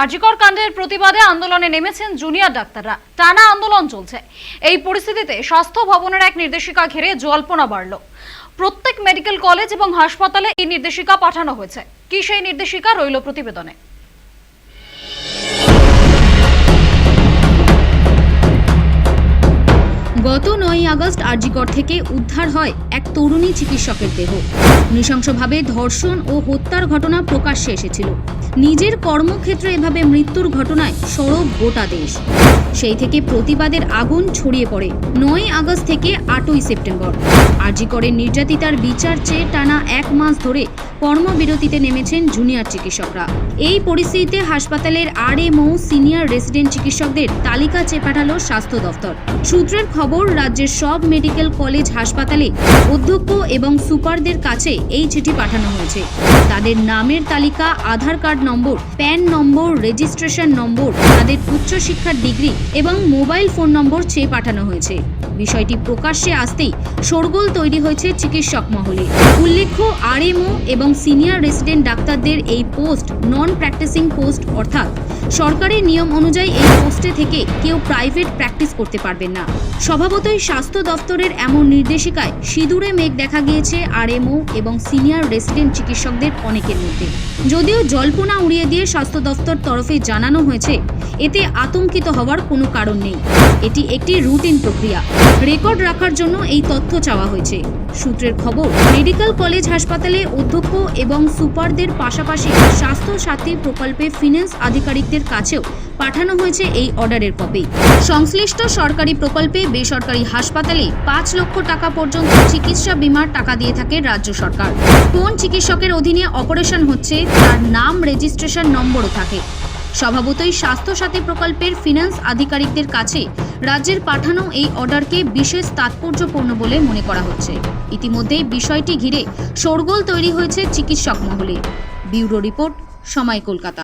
আরজিকর কাণ্ডের প্রতিবাদে আন্দোলনে নেমেছেন জুনিয়র ডাক্তাররা। টানা আন্দোলন চলছে। এই পরিস্থিতিতে স্বাস্থ্য ভবনের এক নির্দেশিকা ঘিরে জল্পনা বাড়ল। প্রত্যেক মেডিকেল কলেজ এবং হাসপাতালে এই নির্দেশিকা পাঠানো হয়েছে। কি সেই নির্দেশিকা রইল প্রতিবেদনে। নয় আগস্ট আরজিকর থেকে উদ্ধার হয় এক তরুণী চিকিৎসকের দেহ। নৃশংসভাবে ধর্ষণ ও হত্যার ঘটনা প্রকাশ্যে এসেছিল। নিজের কর্মক্ষেত্রে এভাবে মৃত্যুর ঘটনায় সরব গোটা দেশ। সেই থেকে প্রতিবাদের আগুন ছড়িয়ে পড়ে নয় আগস্ট থেকে আটই সেপ্টেম্বর। আরজিকরের নির্যাতিতার বিচার চেয়ে টানা এক মাস ধরে কর্মবিরতিতে নেমেছেন জুনিয়র চিকিৎসকরা। এই পরিস্থিতিতে হাসপাতালের আর আরএমও সিনিয়র রেসিডেন্ট চিকিৎসকদের তালিকা চেয়ে পাঠালো স্বাস্থ্য দফতর সূত্রের খবর রাজ্যের সব মেডিকেল কলেজ হাসপাতালে অধ্যক্ষ এবং সুপারদের কাছে এই চিঠি পাঠানো হয়েছে। তাদের নামের তালিকা, Aadhaar card number, PAN number, registration number, তাদের উচ্চশিক্ষার ডিগ্রি এবং মোবাইল ফোন নম্বর চেয়ে পাঠানো হয়েছে। বিষয়টি প্রকাশ্যে আসতেই শোরগোল তৈরি হয়েছে চিকিৎসক মহলে। উল্লেখ্য, আরএমও এবং সিনিয়র রেসিডেন্ট ডাক্তারদের এই পোস্ট নন প্র্যাকটিসিং পোস্ট অর্থাৎ সরকারি নিয়ম অনুযায়ী এই পোস্টে থেকে কেউ প্রাইভেট প্র্যাকটিস করতে পারবেন না। স্বভাবতই স্বাস্থ্য দপ্তরের এমন নির্দেশিকায় সিঁদুরে মেঘ দেখা গিয়েছে আরএমও এবং সিনিয়র রেসিডেন্ট চিকিৎসকদের অনেকের মধ্যে। যদিও জল্পনা উড়িয়ে দিয়ে স্বাস্থ্য দফতর তরফে জানানো হয়েছে এতে আতঙ্কিত হওয়ার কোনো কারণ নেই। এটি একটি রুটিন প্রক্রিয়া। রেকর্ড রাখার জন্য এই তথ্য চাওয়া হয়েছে। সূত্রের খবর, মেডিকেল কলেজ হাসপাতালে অধ্যক্ষ এবং সুপারদের পাশাপাশি স্বাস্থ্য সাথী প্রকল্পে ফিন্যান্স আধিকারিকদের কাছেও পাঠানো হয়েছে এই অর্ডারের কপি। সংশ্লিষ্ট সরকারি প্রকল্পে বেসরকারি হাসপাতালে পাঁচ লক্ষ টাকা পর্যন্ত চিকিৎসা বিমার টাকা দিয়ে থাকে রাজ্য সরকার। কোন চিকিৎসকের অধীনে অপারেশন হচ্ছে, তার নাম, রেজিস্ট্রেশন নম্বরও থাকে। স্বভাবতই স্বাস্থ্যসাথী প্রকল্পের ফিন্যান্স আধিকারিকদের কাছে রাজ্যের পাঠানো এই অর্ডারকে বিশেষ তাৎপর্যপূর্ণ বলে মনে করা হচ্ছে। ইতিমধ্যে বিষয়টি ঘিরে শোরগোল তৈরি হয়েছে চিকিৎসক মহলে। ব্যুরো রিপোর্ট, সময় কলকাতা।